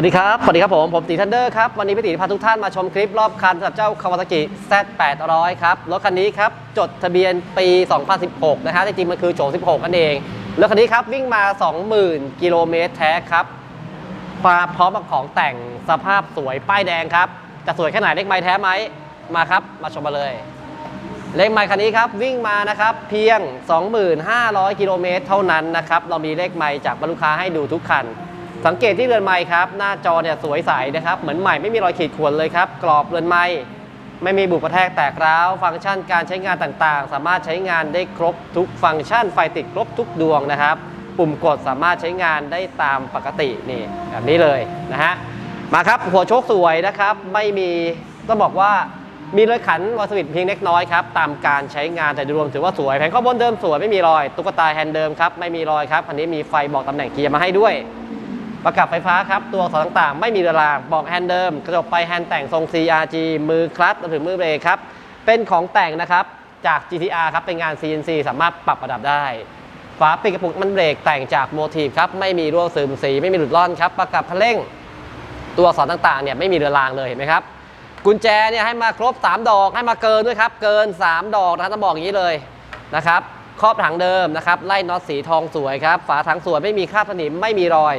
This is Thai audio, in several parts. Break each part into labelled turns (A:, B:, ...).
A: วัสดีครับ สวัสดีครับผม ผมตีทันเดอร์ครับ วันนี้พี่ตีพาทุกท่านมาชมคลิปรอบคันสำหรับเจ้า Kawasaki Z800 ครับ รถคันนี้ครับ จดทะเบียนปี 2016 นะฮะจริงๆ มันคือโฉม16 นั่นเอง รถคันนี้ครับ วิ่งมา 20,000 กิโลเมตรแท้ครับมาพร้อมกับของแต่งสภาพสวยป้ายแดงครับ จะสวยแค่ไหนเลขไม้แท้ไหม มาครับ มาชมมาเลย เลขไมค์คันนี้ครับวิ่งมานะครับเพียง 25,000 กิโลเมตรเท่านั้นนะครับ เรามีเลขไมค์จากบรรลุค้าให้ดูทุกคัน สังเกตที่เรือนไมค์ครับ หน้าจอเนี่ยสวยใสนะครับ เหมือนใหม่ไม่มีรอยขีดข่วนเลยครับ กรอบเรือนไมค์ไม่มีบุบกระแทกแตกร้าว ฟังก์ชันการใช้งานต่างๆ สามารถใช้งานได้ครบทุกฟังก์ชันไฟติดครบทุกดวงนะครับ ปุ่มกดสามารถใช้งานได้ตามปกตินี่แบบนี้เลยนะฮะมาครับหัวโชคสวยนะครับ ไม่มีต้องบอกว่ามีรอยขันวาสวิตเพียงเล็กน้อยครับตามการใช้งานแต่โดยรวมถือว่าสวยแผงข้างบนเดิมสวยไม่มีรอยตุ๊กตาแฮนด์เดิมครับไม่มีรอยครับคันนี้มีไฟบอกตำแหน่งเกียร์มาให้ด้วย ประกับไฟฟ้าครับ ตัวอักษรต่างๆ ไม่มีเรือรางบอกแฮนด์เดิม กระจกไปแฮนด์แต่งทรง CRG มือคลัตช์รวมถึงมือเบรกครับ เป็นของแต่งนะครับ จาก GTR ครับ เป็นงาน CNC สามารถปรับระดับได้ ฝาปิดกระปุกมันเบรกแต่งจากโมทีฟครับ ไม่มีรั่วซึมสี ไม่มีหลุดร่อนครับ ประกับคันเร่ง ตัวอักษรต่างๆเนี่ยไม่มีเรือรางเลยเห็นไหมครับ กุญแจเนี่ยให้มาครบ 3 ดอก ให้มาเกินด้วยครับ เกิน 3 ดอกนะต้องบอกอย่างนี้เลยนะครับ ครอบถังเดิมนะครับ ไล่น็อตสีทองสวยครับ ฝาถังสวยไม่มีคราบสนิม ไม่มีรอย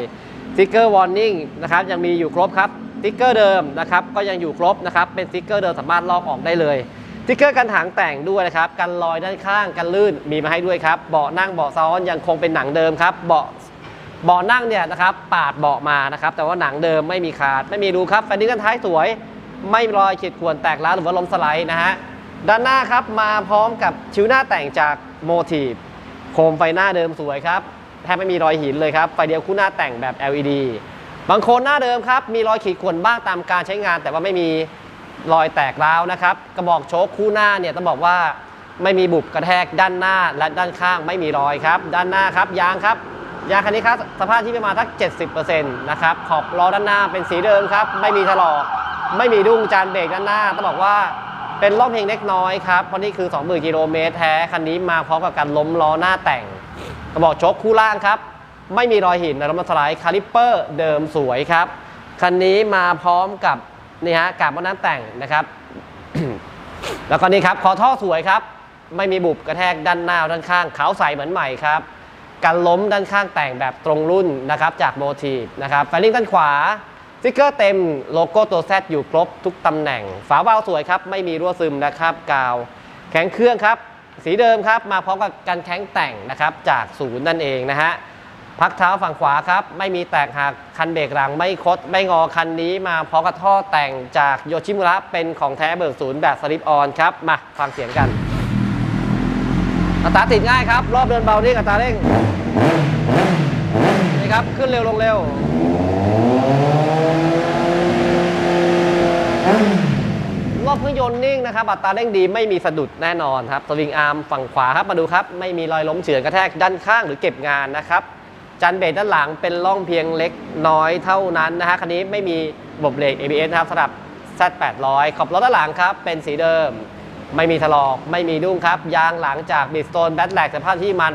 A: ติ๊กเกอร์วอร์นิ่งนะครับยังมีอยู่ครบครับสติ๊กเกอร์เดิมนะครับก็ยังอยู่ครบนะครับเป็นสติ๊กเกอร์เดิมสามารถลอกออกได้เลยสติ๊กเกอร์กันถังแต่งด้วยนะครับกันรอยด้านข้างกันลื่นมีมาให้ด้วยครับเบาะนั่งเบาะซ้อนยังคงเป็นหนังเดิมครับเบาะเบาะนั่งเนี่ยนะครับปาดเบาะมานะครับแต่ว่าหนังเดิมไม่มีขาดไม่มีรูครับแฟนดิ้งด้านท้ายสวย ไม่รอยขีดข่วนแตกร้าวหรือว่าล้มสไลด์นะฮะด้านหน้าครับมาพร้อมกับชิ้วหน้าแต่งจากโมทีฟโคมไฟหน้าเดิมสวยครับ แทบไม่มีรอยหินเลยครับ ไฟเดียวคู่หน้าแต่งแบบ LED บางคนหน้าเดิมครับมีรอยขีดข่วนบ้างตามการใช้งาน แต่ว่าไม่มีรอยแตกร้าวนะครับกระบอกโชคคู่หน้าเนี่ยต้องบอกว่าไม่มีบุบกระแทกด้านหน้าและด้านข้างไม่มีรอยครับ ด้านหน้าครับยางครับยางคันนี้ครับสภาพที่ประมาณสัก 70%นะครับขอบล้อด้านหน้าเป็นสีเดิมครับ ไม่มีถลอกไม่มีดุ้งจานเบรกด้านหน้าต้องบอกว่าเป็นร่องเพลงเล็กน้อยครับเพราะนี่คือ 20,000กิโลเมตรแท้คันนี้มาพร้อมกับการล้มล้อหน้าแต่ง กระบอกโชคคู่ล่างครับ ไม่มีรอยหินนะรถมาสไลด์คาลิปเปอร์เดิมสวยครับ คันนี้มาพร้อมกับนี่ฮะกาบว่าน้ำแต่งนะครับ แล้วก็นี่ครับคอท่อสวยครับ ไม่มีบุบกระแทกด้านหน้าด้านข้างขาวใสเหมือนใหม่ครับการล้มด้านข้างแต่งแบบตรงรุ่นนะครับจากโมทีฟนะครับไฟลิ่งด้านขวาสติ๊กเกอร์เต็มโลโก้ตัว Z อยู่ครบทุกตำแหน่ง ฝาวาลสวยครับ ไม่มีรั่วซึมนะครับ กาว แข็งเครื่องครับ สีเดิมครับมาพร้อมกับการแข็งแต่งนะครับจากศูนย์นั่นเองนะฮะพักเท้าฝั่งขวาครับ ไม่มีแตกหักคันเบรกหลังไม่คด ไม่งอคันนี้มาพร้อมกับท่อแต่งจากโยชิมุระเป็นของแท้เบิกศูนย์แบบสลิปออนครับ มาฟังเสียงกันอัตราติดง่ายครับ รอบเดินเบานี่อัตราเร่งนี่ครับ ขึ้นเร็วลงเร็ว เครื่องยนต์นิ่งนะครับอัตราเร่งดีไม่มีสะดุดแน่นอนครับสวิงอาร์มฝั่งขวาครับมาดูครับ ไม่มีรอยล้มเฉือนกระแทกด้านข้างหรือเก็บงานนะครับจันเบรกด้านหลังเป็นร่องเพียงเล็กน้อยเท่านั้นนะฮะคันนี้ไม่มีระบบเบรก ABS นะครับสำหรับ Z800 ขอบล้อด้านหลังครับเป็นสีเดิม ไม่มีถลอกไม่มีดุ้งครับ ยางหลังจากบิดสโตนแบทแลกสภาพที่ประมัน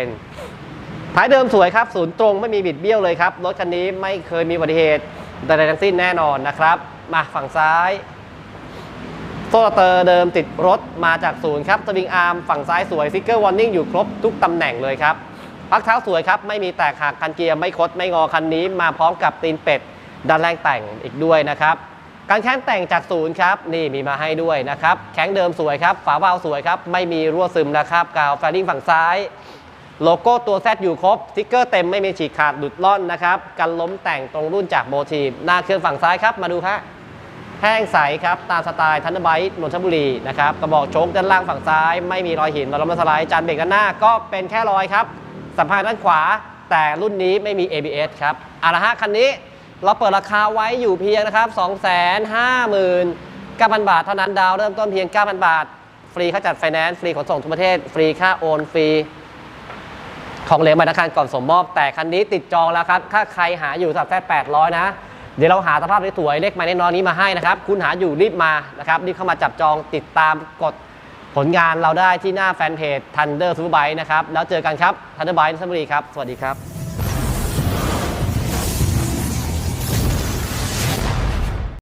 A: 80%ท้ายเดิมสวยครับศูนย์ตรงไม่มีบิดเบี้ยวเลยครับรถคันนี้ไม่เคยมีอุบัติเหตุใดๆทั้งสิ้นแน่นอนนะครับ มาฝั่งซ้าย โซ่เตอร์เดิมติดรถมาจากศูนย์ครับสวิงอาร์มฝั่งซ้ายสวยซิกเกอร์วอร์นิ่งอยู่ครบทุกตำแหน่งเลยครับพักเท้าสวยครับ ไม่มีแตกหักคันเกียร์ไม่คดไม่งอคันนี้มาพร้อมกับตีนเป็ดด้านแรงแต่งอีกด้วยนะครับการแข้งแต่งจากศูนย์ครับนี่มีมาให้ด้วยนะครับแข้งเดิมสวยครับ ฝาวาล์วสวยครับ ไม่มีรั่วซึมนะครับกาวแฟลดิ้งฝั่งซ้าย โลโก้ตัว Z อยู่ครบสติ๊กเกอร์เต็มไม่มีฉีกขาดหลุดล่อนนะครับกันล้มแต่งตรงรุ่นจากโมทีฟหน้าเครื่องฝั่งซ้ายครับมาดูครับ แห้งใสครับ ตามสไตล์ทันเดอร์ไบต์นนทบุรีนะครับกระบอกโชคด้านล่างฝั่งซ้าย ไม่มีรอยหินรอยล้มสไลด์จานเบรกด้านหน้าก็เป็นแค่รอยครับสัมภาระด้านขวา แต่รุ่นนี้ไม่มี ABS ครับอาละฮะคันนี้เราเปิดราคาไว้อยู่เพียงนะครับ 259,000 บาทเท่านั้นดาวเริ่มต้นเพียง 9,000 บาท ฟรีค่าจัดไฟแนนซ์ฟรีขนส่งทุกประเทศ ฟรีค่าโอนฟรีของเหลวมาธนาคารก่อนสมมอบ แต่คันนี้ติดจองแล้วครับ ถ้าใครหาอยู่สับแค่800 นะ เดี๋ยวเราหาสภาพสวยๆเลขหมายเลขน้อยนี้มาให้นะครับ คุณหาอยู่รีบมานะครับรีบเข้ามาจับจองติดตามกดผลงานเราได้ที่หน้าแฟนเพจ Thunder Superbike นะครับ แล้วเจอกันครับ Thunder Bike นนทบุรีครับ สวัสดีครับ